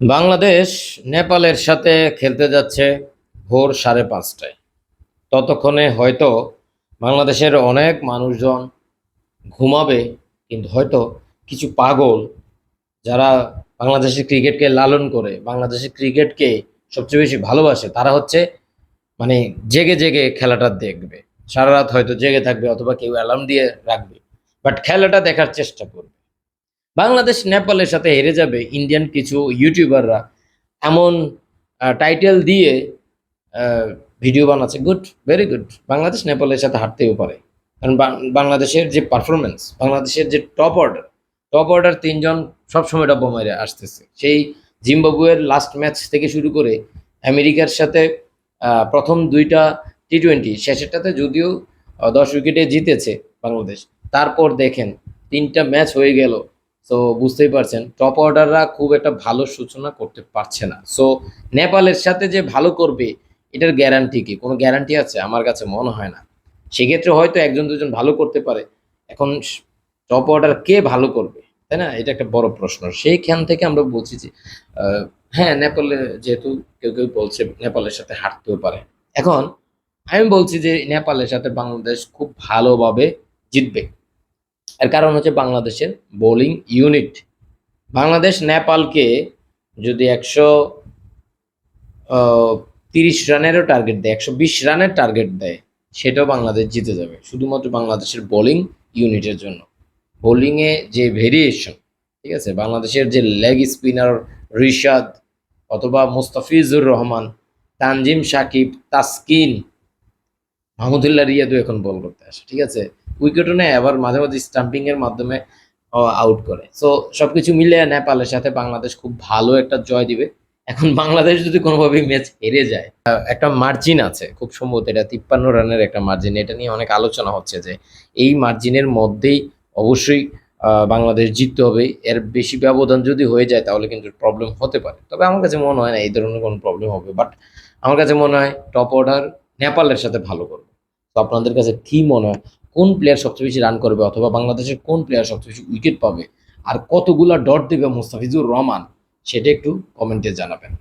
বাংলাদেশ নেপালের সাথে খেলতে যাচ্ছে ভোর সাড়ে পাঁচটায়। ততক্ষণে হয়তো বাংলাদেশের অনেক মানুষজন ঘুমাবে, কিন্তু হয়তো কিছু পাগল যারা বাংলাদেশের ক্রিকেটকে লালন করে, বাংলাদেশের ক্রিকেটকে সবচেয়ে বেশি ভালোবাসে, তারা হচ্ছে মানে জেগে জেগে খেলাটা দেখবে। সারা রাত হয়তো জেগে থাকবে অথবা কেউ অ্যালার্ম দিয়ে রাখবে। বাট খেলাটা দেখার চেষ্টা করবে। বাংলাদেশ নেপালের সাথে হেরে যাবে ইন্ডিয়ান কিছু ইউটিউবাররা। এমন টাইটেল দিয়ে ভিডিও বানাচ্ছে। গুড ভেরি গুড বাংলাদেশ নেপালের সাথে হারতেও পারে। কারণ বাংলাদেশের যে পারফরমেন্স বাংলাদেশের যে টপ অর্ডার টপ অর্ডার তিনজন সবসময় ডাব্বা মেরে আসতেছে। সেই জিম্বাবুয়ের লাস্ট ম্যাচ থেকে শুরু করে আমেরিকার সাথে প্রথম দুইটা টি টোয়েন্টি শেষেরটাতে যদিও দশ উইকেটে জিতেছে বাংলাদেশ। তারপর দেখেন, তিনটা ম্যাচ হয়ে গেল। তো বুঝতেই পারছেন টপ অর্ডাররা খুব একটা ভালো সূচনা করতে পারছে না। সো নেপালের সাথে যে ভালো করবে, এটার গ্যারান্টি কি? কোনো গ্যারান্টি আছে? আমার কাছে মনে হয় না। সেক্ষেত্রে হয়তো একজন, দুজন ভালো করতে পারে। এখন টপ অর্ডার কে ভালো করবে? তাই না? এটা একটা বড় প্রশ্ন। সেইখান থেকে আমরা বলছি যে হ্যাঁ নেপালে যেহেতু কেউ কেউ বলছে নেপালের সাথে হারতেও পারে। এখন আমি বলছি যে, নেপালের সাথে বাংলাদেশ খুব ভালোভাবে জিতবে। এর কারণ হচ্ছে বাংলাদেশের বোলিং ইউনিট। বাংলাদেশ নেপালকে যদি একশো তিরিশ রানেরও টার্গেট দেয়, একশো বিশ রানের টার্গেট দেয়, সেটাও বাংলাদেশ জিতে যাবে। শুধুমাত্র বাংলাদেশের বোলিং ইউনিটের জন্য। বোলিংয়ে যে ভেরিয়েশন ঠিক আছে? বাংলাদেশের যে লেগ স্পিনার রিশাদ অথবা মুস্তাফিজুর রহমান, তানজিম সাকিব, তাসকিন, মাহমুদুল্লাহ রিয়াদও এখন বল করতে আসে, ঠিক আছে? উইকেটও নেয় আবার মাঝে মাঝে স্টাম্পিং এর মাধ্যমে আউট করে। সো সবকিছু মিলে নেপালের সাথে বাংলাদেশ খুব ভালো একটা জয় দিবে। এখন বাংলাদেশ যদি কোনোভাবে ম্যাচ হেরে যায় একটা মার্জিন আছে। খুব সম্ভবত এটা তিপ্পান্ন রানের একটা মার্জিন এটা নিয়ে অনেক আলোচনা হচ্ছে যে, এই মার্জিনের মধ্যেই অবশ্যই বাংলাদেশ জিততে হবে। এর বেশি ব্যবধান যদি হয়ে যায়, তাহলে কিন্তু প্রবলেম হতে পারে। তবে আমার কাছে মনে হয় না, এই ধরনের কোনো প্রবলেম হবে। বাট আমার কাছে মনে হয় টপ অর্ডার নেপালের সাথে ভালো করবে। তো আপনাদের কাছে কি মনে হয়? কোন প্লেয়ার সবচেয়ে বেশি রান করবে অথবা বাংলাদেশের কোন প্লেয়ার সবচেয়ে বেশি উইকেট পাবে? আর কতগুলা ডট দেবে মুস্তাফিজুর রহমান? সেটা একটু কমেন্টে জানাবেন।